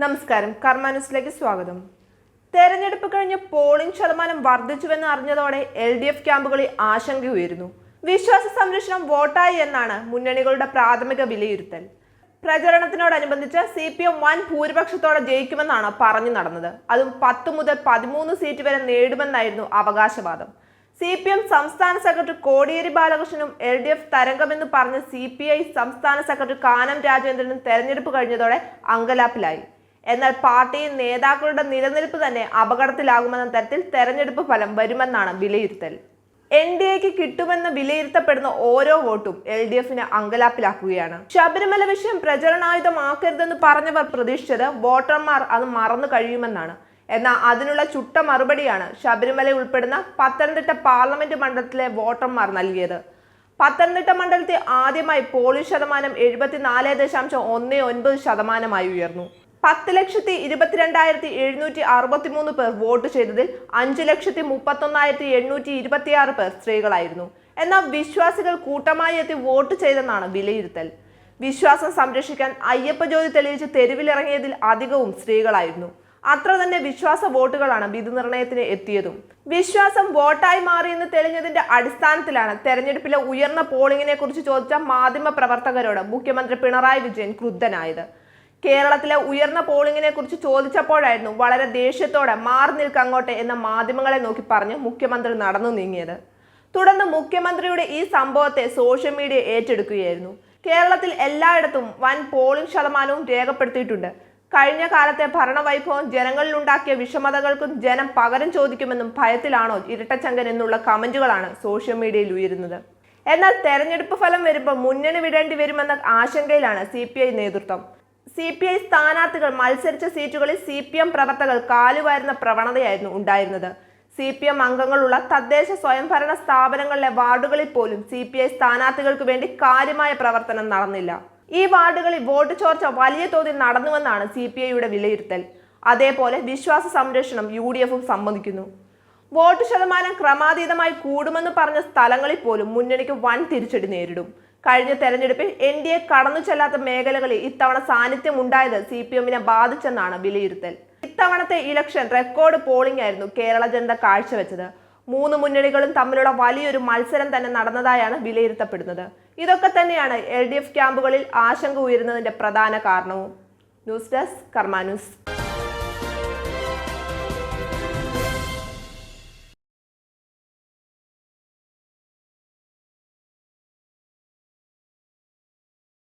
നമസ്കാരം. കർമ്മ ന്യൂസിലേക്ക് സ്വാഗതം. തെരഞ്ഞെടുപ്പ് കഴിഞ്ഞ് പോളിംഗ് ശതമാനം വർദ്ധിച്ചുവെന്ന് അറിഞ്ഞതോടെ എൽ ഡി എഫ് ക്യാമ്പുകളിൽ ആശങ്ക ഉയരുന്നു. വിശ്വാസ സംരക്ഷണം വോട്ടായി എന്നാണ് മുന്നണികളുടെ പ്രാഥമിക വിലയിരുത്തൽ. പ്രചരണത്തിനോടനുബന്ധിച്ച് സി പി എം വൻ ഭൂരിപക്ഷത്തോടെ ജയിക്കുമെന്നാണ് പറഞ്ഞു നടന്നത്. അതും പത്ത് മുതൽ പതിമൂന്ന് സീറ്റ് വരെ നേടുമെന്നായിരുന്നു അവകാശവാദം. സി പി എം സംസ്ഥാന സെക്രട്ടറി കോടിയേരി ബാലകൃഷ്ണനും എൽ ഡി എഫ് തരംഗമെന്ന് പറഞ്ഞ് സി പി ഐ സംസ്ഥാന സെക്രട്ടറി കാനം രാജേന്ദ്രനും തെരഞ്ഞെടുപ്പ് കഴിഞ്ഞതോടെ അങ്കലാപ്പിലായി. എന്നാൽ പാർട്ടിയും നേതാക്കളുടെ നിലനിൽപ്പ് തന്നെ അപകടത്തിലാകുമെന്ന തരത്തിൽ തെരഞ്ഞെടുപ്പ് ഫലം വരുമെന്നാണ് വിലയിരുത്തൽ. എൻ ഡി എക്ക് കിട്ടുമെന്ന് വിലയിരുത്തപ്പെടുന്ന ഓരോ വോട്ടും എൽ ഡി എഫിന് അങ്കലാപ്പിലാക്കുകയാണ്. ശബരിമല വിഷയം പ്രചരണായുധമാക്കരുതെന്ന് പറഞ്ഞവർ പ്രതീക്ഷിച്ചത് വോട്ടർമാർ അത് മറന്നു കഴിയുമെന്നാണ്. എന്നാൽ അതിനുള്ള ചുട്ട മറുപടിയാണ് ശബരിമല ഉൾപ്പെടുന്ന പത്തനംതിട്ട പാർലമെന്റ് മണ്ഡലത്തിലെ വോട്ടർമാർ നൽകിയത്. പത്തനംതിട്ട മണ്ഡലത്തിൽ ആദ്യമായി പോളിംഗ് ശതമാനം എഴുപത്തിനാല് ദശാംശം ഒന്ന് ഒൻപത് ശതമാനമായി ഉയർന്നു. പത്ത് ലക്ഷത്തി ഇരുപത്തിരണ്ടായിരത്തി എഴുന്നൂറ്റി അറുപത്തി മൂന്ന് പേർ വോട്ട് ചെയ്തതിൽ അഞ്ച് ലക്ഷത്തി മുപ്പത്തൊന്നായിരത്തി എണ്ണൂറ്റി ഇരുപത്തിയാറ് പേർ സ്ത്രീകളായിരുന്നു. എന്നാൽ വിശ്വാസികൾ കൂട്ടമായി എത്തി വോട്ട് ചെയ്തെന്നാണ് വിലയിരുത്തൽ. വിശ്വാസം സംരക്ഷിക്കാൻ അയ്യപ്പ ജ്യോതി തെളിയിച്ച് തെരുവിലിറങ്ങിയതിൽ അധികവും സ്ത്രീകളായിരുന്നു. അത്ര തന്നെ വിശ്വാസ വോട്ടുകളാണ് വിധി നിർണയത്തിന് എത്തിയതും. വിശ്വാസം വോട്ടായി മാറിയെന്ന് തെളിഞ്ഞതിന്റെ അടിസ്ഥാനത്തിലാണ് തെരഞ്ഞെടുപ്പിലെ ഉയർന്ന പോളിംഗിനെ കുറിച്ച് ചോദിച്ച മാധ്യമ പ്രവർത്തകരോട് മുഖ്യമന്ത്രി പിണറായി വിജയൻ ക്രുദ്ധനായത്. കേരളത്തിലെ ഉയർന്ന പോളിങ്ങിനെ കുറിച്ച് ചോദിച്ചപ്പോഴായിരുന്നു വളരെ ദേഷ്യത്തോടെ മാറി നിൽക്കങ്ങോട്ടെ എന്ന മാധ്യമങ്ങളെ നോക്കി പറഞ്ഞ് മുഖ്യമന്ത്രി നടന്നു നീങ്ങിയത്. തുടർന്ന് മുഖ്യമന്ത്രിയുടെ ഈ സംഭവത്തെ സോഷ്യൽ മീഡിയ ഏറ്റെടുക്കുകയായിരുന്നു. കേരളത്തിൽ എല്ലായിടത്തും വൻ പോളിംഗ് ശതമാനവും രേഖപ്പെടുത്തിയിട്ടുണ്ട്. കഴിഞ്ഞ കാലത്തെ ഭരണവൈഭവം ജനങ്ങളിലുണ്ടാക്കിയ വിഷമതകൾക്കും ജനം പകരം ചോദിക്കുമെന്നും ഭയത്തിലാണോ ഇരട്ടച്ചങ്കൻ എന്നുള്ള കമന്റുകളാണ് സോഷ്യൽ മീഡിയയിൽ ഉയരുന്നത്. എന്നാൽ തെരഞ്ഞെടുപ്പ് ഫലം വരുമ്പോൾ മുന്നണി വിടേണ്ടി വരുമെന്ന ആശങ്കയിലാണ് സി നേതൃത്വം. സി പി ഐ സ്ഥാനാർത്ഥികൾ മത്സരിച്ച സീറ്റുകളിൽ സി പി എം പ്രവർത്തകർ കാലുവാരുന്ന പ്രവണതയായിരുന്നു ഉണ്ടായിരുന്നത്. സി പി എം അംഗങ്ങളുള്ള തദ്ദേശ സ്വയംഭരണ സ്ഥാപനങ്ങളിലെ വാർഡുകളിൽ പോലും സി പി ഐ സ്ഥാനാർത്ഥികൾക്ക് വേണ്ടി കാര്യമായ പ്രവർത്തനം നടന്നില്ല. ഈ വാർഡുകളിൽ വോട്ട് ചോർച്ച വലിയ തോതിൽ നടന്നുവെന്നാണ് സി പി ഐയുടെ വിലയിരുത്തൽ. അതേപോലെ വിശ്വാസ സംരക്ഷണം യു ഡി എഫും സമ്മതിക്കുന്നു. വോട്ട് ശതമാനം ക്രമാതീതമായി കൂടുമെന്ന് പറഞ്ഞ സ്ഥലങ്ങളിൽ പോലും മുന്നണിക്ക് വൻ തിരിച്ചടി നേരിടും. കഴിഞ്ഞ തെരഞ്ഞെടുപ്പിൽ എൻ ഡി എ കടന്നു ചെല്ലാത്ത മേഖലകളിൽ ഇത്തവണ സാന്നിധ്യം ഉണ്ടായത് സി പി എമ്മിനെ ബാധിച്ചെന്നാണ് വിലയിരുത്തൽ. ഇത്തവണത്തെ ഇലക്ഷൻ റെക്കോർഡ് പോളിംഗ് ആയിരുന്നു കേരള ജനത കാഴ്ചവെച്ചത്. മൂന്ന് മുന്നണികളും തമ്മിലുള്ള വലിയൊരു മത്സരം തന്നെ നടന്നതായാണ് വിലയിരുത്തപ്പെടുന്നത്. ഇതൊക്കെ തന്നെയാണ് എൽ ഡി എഫ് ക്യാമ്പുകളിൽ ആശങ്ക ഉയരുന്നതിന്റെ പ്രധാന കാരണവും. News desk Karma news.